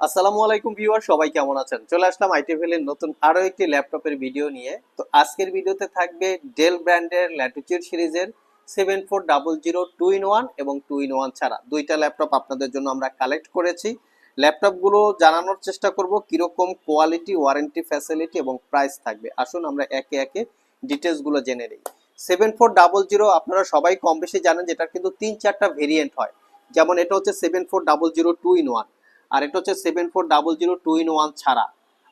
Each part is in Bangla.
আসসালামু আলাইকুম ভিউয়ার, সবাই কেমন আছেন? চলে আসলাম আইটিভিএল নতুন আরও একটি ল্যাপটপের ভিডিও নিয়ে। তো আজকের ভিডিওতে থাকবে ডেল ব্র্যান্ডের ল্যাটিটিউড সিরিজের seven four double zero two in one এবং টু ইন ওয়ান ছাড়া। দুইটা ল্যাপটপ আপনাদের জন্য আমরা কালেক্ট করেছি। ল্যাপটপগুলো জানানোর চেষ্টা করব কীরকম কোয়ালিটি ওয়ারেন্টি ফ্যাসিলিটি এবং প্রাইস থাকবে। আসুন আমরা একে একে ডিটেলসগুলো জেনে নিই। সেভেন ফোর ডাবল জিরো আপনারা সবাই কম বেশি জানেন যেটা কিন্তু তিন চারটা ভেরিয়েন্ট হয়। যেমন এটা হচ্ছে seven four double zero two in one আর এটা হচ্ছে seven four double zero two in one ছাড়া।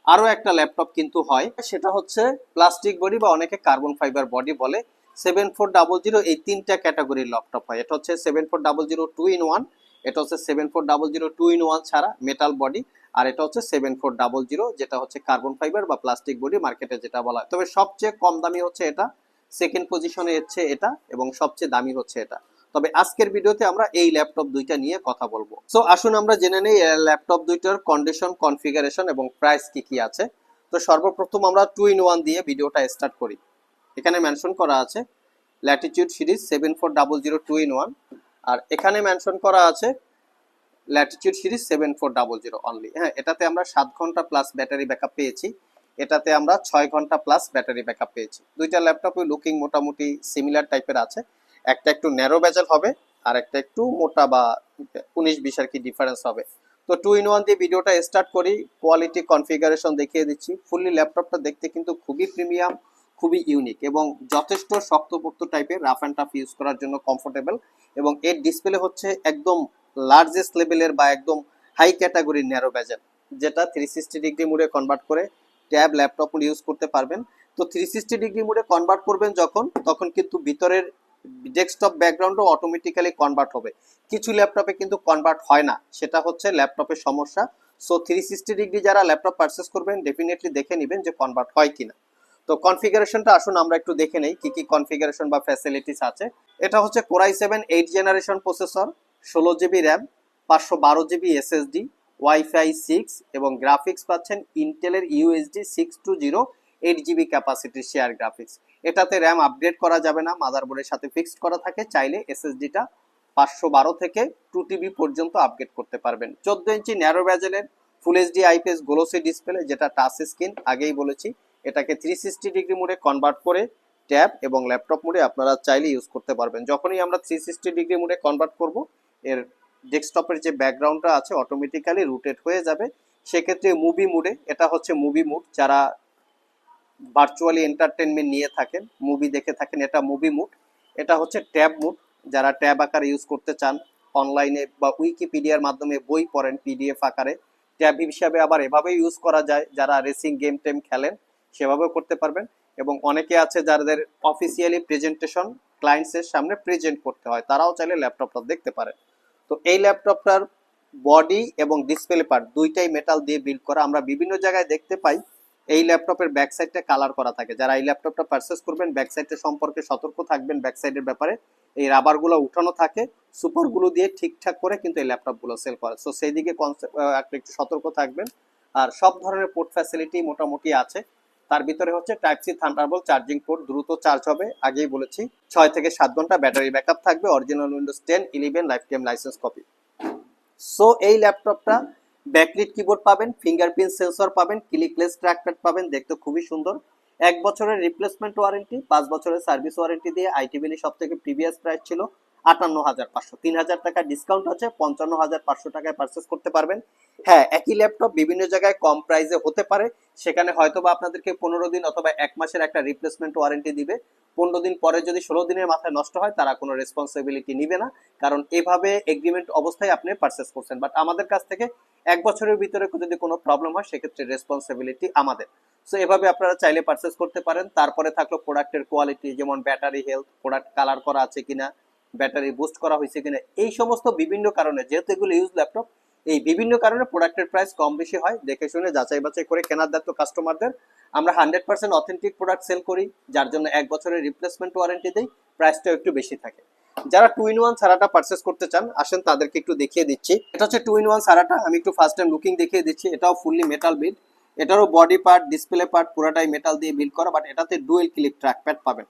আরও একটা ল্যাপটপ কিন্তু হয়, সেটা হচ্ছে প্লাস্টিক বডি বা অনেকে কার্বন ফাইবার বডি বলে। সেভেন ফোর ডাবল জিরো এই তিনটা ক্যাটাগরির ল্যাপটপ হয়। এটা হচ্ছে seven four double zero two in one এটা হচ্ছে seven four double zero two in one ছাড়া মেটাল বডি আর এটা হচ্ছে সেভেন ফোর ডাবল জিরো যেটা হচ্ছে কার্বন ফাইবার বা প্লাস্টিক বডি মার্কেটে যেটা বলা হয়। তবে সবচেয়ে কম দামি হচ্ছে এটা সেকেন্ড পজিশনে হচ্ছে এটা, এবং সবচেয়ে দামি হচ্ছে এটা। তবে আজকের ভিডিওতে আমরা এই ল্যাপটপ দুইটা নিয়ে কথা বলব। সো আসুন আমরা জেনে নেই ল্যাপটপ দুইটার কন্ডিশন কনফিগারেশন এবং প্রাইস কি কি আছে। তো সর্বপ্রথম আমরা টু ইন ওয়ান দিয়ে ভিডিওটা স্টার্ট করি। এখানে মেনশন করা আছে latitude series seven four double zero two in one আর এখানে মেনশন করা আছে latitude series seven four double zero only হ্যাঁ এটাতে আমরা সাত ঘণ্টা প্লাস ব্যাটারি ব্যাকআপ পেয়েছি। এটাতে আমরা ছয় ঘণ্টা প্লাস ব্যাটারি ব্যাকআপ পেয়েছি। দুইটা ল্যাপটপে লুকিং মোটামুটি সিমিলার টাইপের আছে। একটা একটু ন্যারো বেজেল হবে, আর একটা একটু মোটা বা উনিশ বিশ আর কি ডিফারেন্স হবে। তো টু ইন ওয়ান দিয়ে ভিডিওটা স্টার্ট করি কোয়ালিটি কনফিগারেশন দেখিয়ে দিচ্ছি। ফুললি ল্যাপটপটা দেখতে কিন্তু খুবই প্রিমিয়াম খুবই ইউনিক এবং যথেষ্ট শক্তপোক্ত টাইপের রাফ অ্যান্ড টাফ ইউজ করার জন্য কমফোর্টেবল এবং এর ডিসপ্লে হচ্ছে একদম লার্জেস্ট লেভেলের বা একদম হাই ক্যাটাগরির ন্যারো বেজেল যেটা থ্রি সিক্সটি ডিগ্রি মোডে কনভার্ট করে ট্যাব ল্যাপটপ ইউজ করতে পারবেন। তো থ্রি সিক্সটি ডিগ্রি মোডে কনভার্ট করবেন যখন, তখন কিন্তু ভিতরের ডেস্কটপ ব্যাকগ্রাউন্ডও অটোমেটিক্যালি কনভার্ট হবে। কিছু ল্যাপটপে কিন্তু কনভার্ট হয় না, সেটা হচ্ছে ল্যাপটপের সমস্যা। সো থ্রি সিক্সটি ডিগ্রি যারা ল্যাপটপ পারচেস করবেন ডেফিনেটলি দেখে নেবেন যে কনভার্ট হয় কিনা। তো কনফিগারেশনটা আসুন, আমরা একটু দেখে নেই, কি কি কনফিগারেশন বা ফ্যাসিলিটিস আছে। এটা হচ্ছে core i seven eight generation processor ষোলো জিবি র্যাম পাঁচশো বারো জিবি এসএসডি ওয়াইফাই সিক্স এবং গ্রাফিক্স পাচ্ছেন ইন্টেলের UHD six two zero eight GB ক্যাপাসিটির share graphics এটাতে র্যাম আপগ্রেড করা যাবে না মাদারবোর্ডের সাথে ফিক্সড করা থাকে, চাইলে এসএসডিটা পাঁচশো বারো থেকে টু টিবি পর্যন্ত আপগ্রেড করতে পারবেন। চোদ্দ inch narrow ব্যাজেলের full HD IPS glossy display যেটা টাচ স্ক্রিন আগেই বলেছি, এটাকে থ্রি সিক্সটি ডিগ্রি মোডে কনভার্ট করে ট্যাব এবং ল্যাপটপ মোডে আপনারা চাইলে ইউজ করতে পারবেন। যখনই আমরা থ্রি সিক্সটি ডিগ্রি মোডে কনভার্ট করব, এর ডেস্কটপের যে ব্যাকগ্রাউন্ডটা আছে অটোমেটিক্যালি রুটেড হয়ে যাবে। সেক্ষেত্রে মুভি মুডে এটা হচ্ছে মুভি মুড যারা ভার্চুয়ালি এন্টারটেনমেন্ট নিয়ে থাকেন মুভি দেখে থাকেন, এটা মুভি মুড এটা হচ্ছে ট্যাব মুড যারা ট্যাব আকারে ইউজ করতে চান অনলাইনে বা উইকিপিডিয়ার মাধ্যমে বই পড়েন পিডিএফ আকারে ট্যাব হিসাবে আবার এভাবে ইউজ করা যায়। যারা রেসিং গেম টেম খেলেন, সেভাবেও করতে পারবেন। এবং অনেকে আছে যাদের অফিসিয়ালি প্রেজেন্টেশন ক্লায়েন্টসের সামনে প্রেজেন্ট করতে হয়, তারাও চাইলে ল্যাপটপটা দেখতে পারে তো এই ল্যাপটপটার বডি এবং ডিসপ্লে পার্ট দুইটাই মেটাল দিয়ে বিল্ড করা। আমরা বিভিন্ন জায়গায় দেখতে পাই এই ল্যাপটপের ব্যাক সাইডটা কালার করা থাকে। যারা এই ল্যাপটপটা পারচেস করবেন ব্যাক সাইডটা সম্পর্কে সতর্ক থাকবেন ব্যাক সাইডের ব্যাপারে। এই রাবারগুলো উঠানো থাকে সুপারগুলো দিয়ে ঠিকঠাক করে কিন্তু এই ল্যাপটপগুলো সেল করে। সো সেই দিকে কনসেপ্ট একটু সতর্ক থাকবেন। আর সব ধরনের পোর্ট ফ্যাসিলিটি মোটামুটি আছে। তার ভিতরে হচ্ছে type C thunderbolt charging port দ্রুত চার্জ হবে। আগেই বলেছি, ছয় থেকে সাত ঘণ্টা ব্যাটারি ব্যাকআপ থাকবে। Original Windows ten eleven life time licence copy so এই ল্যাপটপটা ব্যাকলিট কিবোর্ড পাবেন, ফিঙ্গারপ্রিন্ট সেন্সর পাবেন, ক্লিকলেস ট্র্যাকপ্যাড পাবেন, দেখতে খুবই সুন্দর। এক বছরের রিপ্লেসমেন্ট ওয়ারেন্টি পাঁচ বছরের সার্ভিস ওয়ারেন্টি দিয়ে আইটিবিলি সব থেকে প্রিভিয়াস প্রাইস ছিল। আটান্ন হাজার পাঁচশো। তিন হাজার টাকা ডিসকাউন্ট আছে, পঞ্চান্ন হাজার পাঁচশো টাকায় পারচেস করতে পারবেন। হ্যাঁ একই ল্যাপটপ বিভিন্ন জায়গায় কম প্রাইসে হতে পারে। সেখানে হয়তো বা আপনাদেরকে পনেরো দিন অথবা এক মাসের একটা রিপ্লেসমেন্ট ওয়ারেন্টি দিবে। পনেরো দিন পরে যদি ষোলো দিনের মাথায় নষ্ট হয়, তারা কোনো রেসপন্সিবিলিটি নিবে না। কারণ এভাবে এগ্রিমেন্ট অবস্থায় আপনি পারচেস করছেন। বাট আমাদের কাছ থেকে এক বছরের ভিতরে যদি কোনো প্রবলেম হয়, সেক্ষেত্রে রেসপন্সিবিলিটি আমাদের। সো এভাবে আপনারা চাইলে পারচেস করতে পারেন। তারপরে থাকল প্রোডাক্টের কোয়ালিটি যেমন ব্যাটারি হেলথ প্রোডাক্ট কালার করা আছে কিনা ব্যাটারি বুস্ট করা হয়েছে কিনা, এই সমস্ত বিভিন্ন কারণে, যেহেতু এগুলো ইউজ ল্যাপটপ এই বিভিন্ন কারণে প্রোডাক্টের প্রাইস কম বেশি হয়। দেখে শুনে যাচাই বাছাই করে কেনার দায়িত্ব কাস্টমারদের আমরা hundred percent authentic product sale করি, যার জন্য এক বছরের রিপ্লেসমেন্ট ওয়ারেন্টি দেই প্রাইসটাও একটু বেশি থাকে। যারা টু ইন ওয়ান সারাটা পারচেস করতে চান, আসেন তাদেরকে একটু দেখিয়ে দিচ্ছি। এটা হচ্ছে টু ইন ওয়ান সারাটা আমি একটু ফার্স্ট টাইম লুকিং দেখিয়ে দিচ্ছি। এটাও ফুললি মেটাল বিল্ড এটারও বডি পার্ট ডিসপ্লে পার্ট পুরোটাই মেটাল দিয়ে বিল্ড করা বাট এটাতে ডুয়েল ক্লিক ট্র্যাক প্যাড পাবেন।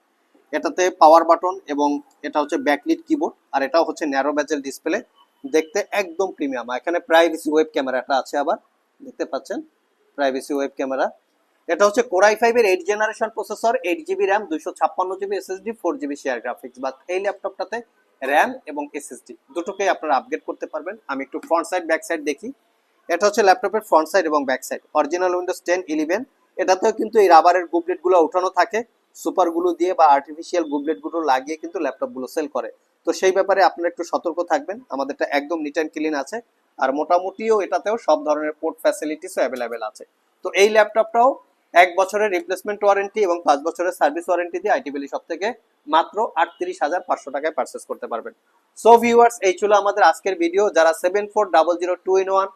এটাতে পাওয়ার বাটন এবং এটা হচ্ছে ব্যাকলিট কিবোর্ড আর এটাও হচ্ছে ন্যারো ব্যাজেল ডিসপ্লে দেখতে একদম প্রিমিয়াম এখানে প্রাইভেসি ওয়েব ক্যামেরাটা আছে আবার, দেখতে পাচ্ছেন? প্রাইভেসি ওয়েব ক্যামেরা এটা হচ্ছে কোরাই ফাইভের eight generation processor eight GB RAM দুইশো ছাপ্পান্ন GB SSD four GB share graphics বা এই ল্যাপটপটাতে র্যাম এবং এসএসডি দুটোকেই আপনারা আপগ্রেড করতে পারবেন। আমি একটু ফ্রন্ট সাইড ব্যাক সাইড দেখি। এটা হচ্ছে ল্যাপটপের ফ্রন্ট সাইড এবং back side original Windows ten eleven এটাতেও কিন্তু এই রাবারের গুবলেটগুলো উঠানো থাকে। সুপারগুলো দিয়ে বা আর্টিফিশিয়াল গুবলেটগুলো লাগিয়ে কিন্তু ল্যাপটপগুলো সেল করে। তো সেই ব্যাপারে আপনারা একটু সতর্ক থাকবেন। আমাদেরটা একদম নিট অ্যান্ড ক্লিন আছে। আর মোটামুটিও এটাতেও সব ধরনের পোর্ট ফ্যাসিলিটিসও অ্যাভেলেবেল আছে। তো এই ল্যাপটপটাও এক বছরের রিপ্লেসমেন্ট ওয়ারেন্টি এবং পাঁচ বছরের সার্ভিস ওয়ারেন্টি দিয়ে আইটি সব থেকে মাত্র আটত্রিশ হাজার পাঁচশো টাকায় পারচেস করতে পারবেন। সো ভিউয়ার্স এই ছিল আমাদের আজকের ভিডিও যারা seven four double zero two in one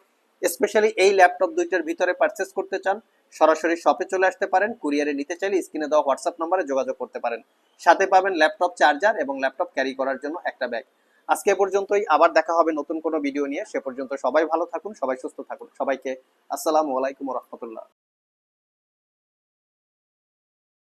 specially এই ল্যাপটপ দুইটার ভিতরে পারচেস করতে চান, সরাসরি শপে চলে আসতে পারেন কুরিয়ারে নিতে চাইলে স্ক্রিনে দেওয়া হোয়াটসঅ্যাপ নম্বরে যোগাযোগ করতে পারেন। সাথে পাবেন ল্যাপটপ চার্জার এবং ল্যাপটপ ক্যারি করার জন্য একটা ব্যাগ আজকে পর্যন্তই, আবার দেখা হবে নতুন কোনো ভিডিও নিয়ে। সে পর্যন্ত সবাই ভালো থাকুন, সবাই সুস্থ থাকুন। সবাইকে আসসালামু আলাইকুম রহমতুল্লাহ।